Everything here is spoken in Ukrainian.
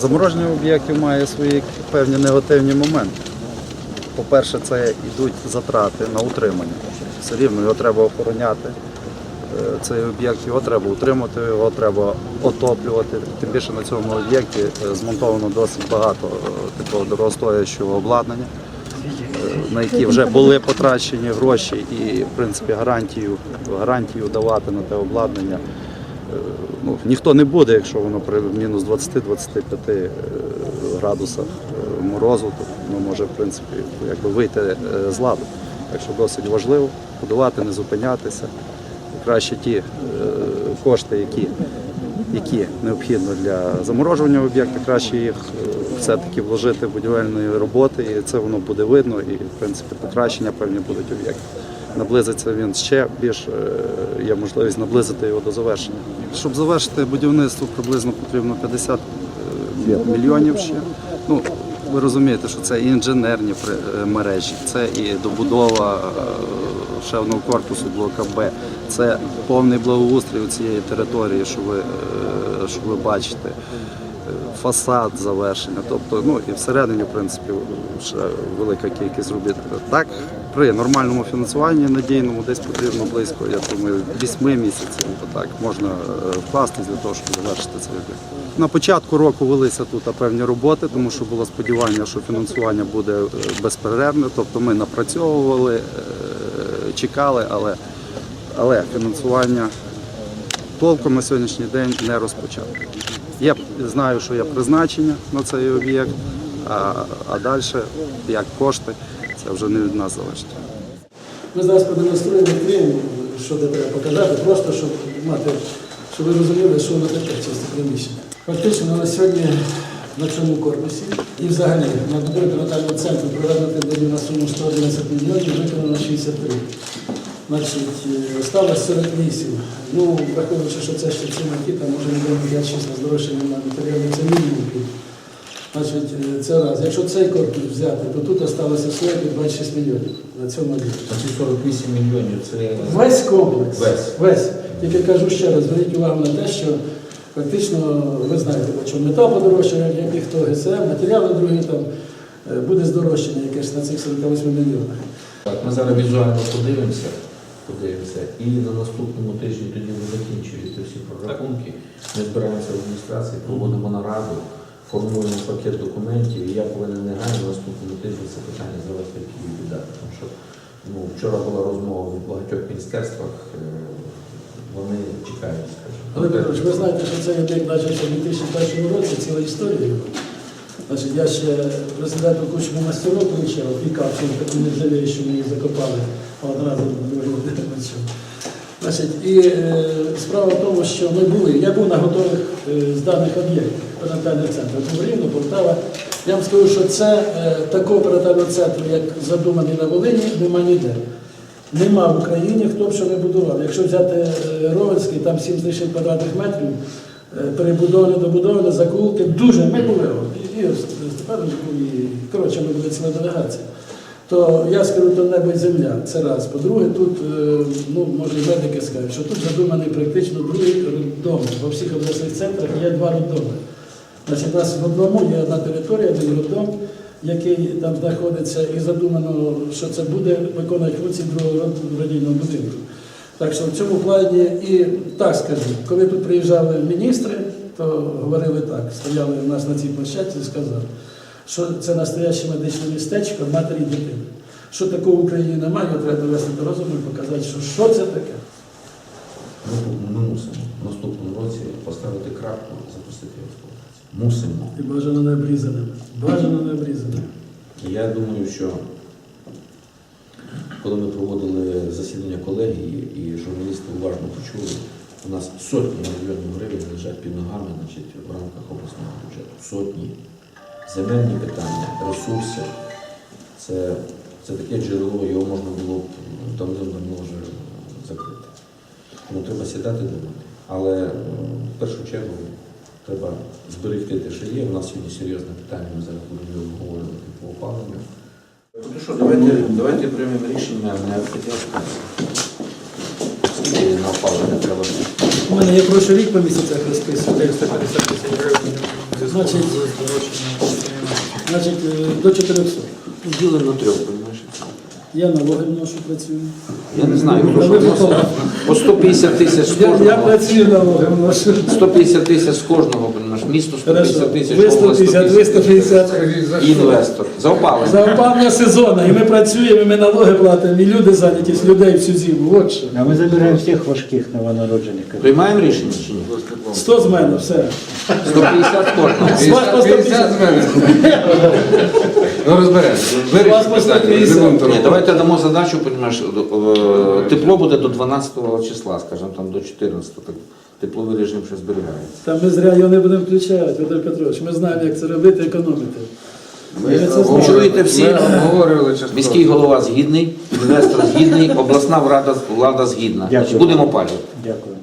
Замороження об'єктів має свої певні негативні моменти. По-перше, це йдуть затрати на утримання. Все рівно його треба охороняти. Е, Цей об'єкт його треба утримати, його треба отоплювати. Тим більше на цьому об'єкті е, змонтовано досить багато е, такого дорогостоящого обладнання, на які вже були потрачені гроші і, в принципі, гарантію, гарантію давати на те обладнання Е, ну, ніхто не буде, якщо воно при мінус 20-25 е, градусах е, морозу, то воно може в принципі якби вийти з ладу. Так що досить важливо будувати, не зупинятися. Краще ті кошти, які, які необхідно для заморожування об'єкта, краще їх е, все-таки вложити в будівельної роботи, і це воно буде видно, і в принципі покращення певні будуть об'єкти. Наблизиться він ще більш е, є можливість наблизити його до завершення. Щоб завершити будівництво, приблизно потрібно 50 е, мільйонів ще. Ну, ви розумієте, що це і інженерні е, мережі, це і добудова е, ще одного корпусу блока Б, це повний благоустрій цієї території, що ви, е, що ви бачите фасад завершення. Тобто, ну і всередині, в принципі, ще велика кількість робіт. Так, при нормальному фінансуванні надійному десь потрібно близько, я думаю, 8 місяців. Бо так можна е, вкластись для того, щоб завершити цей об'єкт. На початку року велися тут певні роботи, тому що було сподівання, що фінансування буде е, безперервне. Тобто ми напрацьовували, е, чекали, але, але фінансування толком на сьогоднішній день не розпочав. Я знаю, що є призначення на цей об'єкт, а, а далі як кошти, це вже не від нас залежить. Ми зараз продемонструємо відкриємо, що де треба показати, просто щоб мати, щоб ви розуміли, що воно таке чисте приміщення. Фактично на сьогодні на цьому корпусі і взагалі на будові перинатального центру проведено тендерів на суму 111 мільйонів, виконано 63. Значить, е, осталось 48. Ну, враховуючи, що це ще ці там може мільйон 5-6 на здорожчання на матеріали, це мінімум. Значить, е, це раз. Якщо цей корпус взяти, то тут осталося слойки 26 мільйонів на цьому об'єкті. А ці 48 мільйонів це Весь комплекс. Весь. Весь. Тільки кажу ще раз, зверніть увагу на те, що фактично, ви знаєте, по чому метал подорожчає, як і хто ГСМ, матеріали другі там, е, буде здорожчання якесь на цих 48 мільйонах. так. Ми зараз візуально подивимося, подивимося, і на наступному тижні тоді ви закінчуєте всі прорахунки. Ми збираємося в адміністрації, проводимо нараду, формуємо пакет документів, і я повинен негайно на наступному тижні це питання завести в Київ віддати. Тому що ну, вчора була розмова в багатьох міністерствах, е, вони чекають, скажімо. Але Петрович, ви знаєте, що цей об'єкт почався в 2001 році, ціла історія. Значить, я ще президенту Кучму мастерок вивчав, пікав, що таку нержавію, ми її закопали одразу Володимировичу. Значить, і е, справа в тому, що ми були, я був на готових е, зданих об'єктах перинатальних центрів. Тому Рівно, Полтава. Я вам скажу, що це е, такого перинатального центру, як задуманий на Волині, нема ніде. Нема в Україні, хто б що не будував. Якщо взяти е, Ровенський, там 7 тисяч квадратних метрів, е, перебудоване, добудоване, закулки, дуже, ми були. І, і Степанович був, і коротше, ми були ціла делегація. То я скажу, то небо і земля. Це раз. По-друге, тут, е, ну, може, і медики скажуть, що тут задуманий практично другий роддом. Во всіх обласних центрах є два роддоми. Значить, у нас в одному є одна територія, один роддом, який там знаходиться, і задумано, що це буде виконувати функції другого родійного будинку. Так що в цьому плані і так скажу, коли тут приїжджали міністри, то говорили так, стояли у нас на цій площадці і сказали, що це настояще медичне містечко матері і дитини. Що такого в Україні немає, його треба довести до розуму і показати, що, що це таке. Ми, мусимо в наступному році поставити крапку, запустити експлуатацію. Мусимо. І бажано не обрізаним. Бажано не обрізаним. Я думаю, що коли ми проводили засідання колегії і журналісти уважно почули, у нас сотні мільйонів гривень лежать під ногами значить, в рамках обласного бюджету. Сотні. Земельні питання, ресурси. Це, це таке джерело, його можна було б давним-давно вже закрити. Тому треба сідати думати. Але в першу чергу треба зберегти те, що є. У нас сьогодні серйозне питання, ми зараз будемо обговорювати по опаленню. Ну що, давайте, давайте приймемо рішення не архітектора. Скільки на опалення треба? У мене є прошлий рік по місяцях розписано. 450 тисяч гривень. Значить, значить, е, до 400. Ділимо на трьох, розумієш? Я налоги вношу працюю. Я не знаю, хто що ви вносить. готові? По 150 тисяч з Я, я кожного. працюю налоги вношу. 150 тисяч з кожного, розумієш? Місто 150 тисяч, 150, ви 150 150. Інвестор. За опалення. За опалення сезону, і ми працюємо, і ми налоги платимо, і люди зайнятість людей всю зиму. От що. А ми забираємо всіх важких новонароджених. Приймаємо рішення чи ні? 100 з мене, все. 150 кожного. З вас по 150. з мене. Ну розберемося. У вас по Вирішимо питання. 150. не будемо Ні, давайте дамо задачу, понімаєш, е, тепло буде до 12 числа, скажімо, там до 14, так тепловий режим ще зберігається. Та ми зря його не будемо включати, Федор Петрович. Ми знаємо, як це робити, економити. Ми це знаємо. Чуєте всі? Обговорювали. Міський голова згідний, інвестор згідний, обласна влада, влада згідна. Дякую. Будемо палювати. Дякую.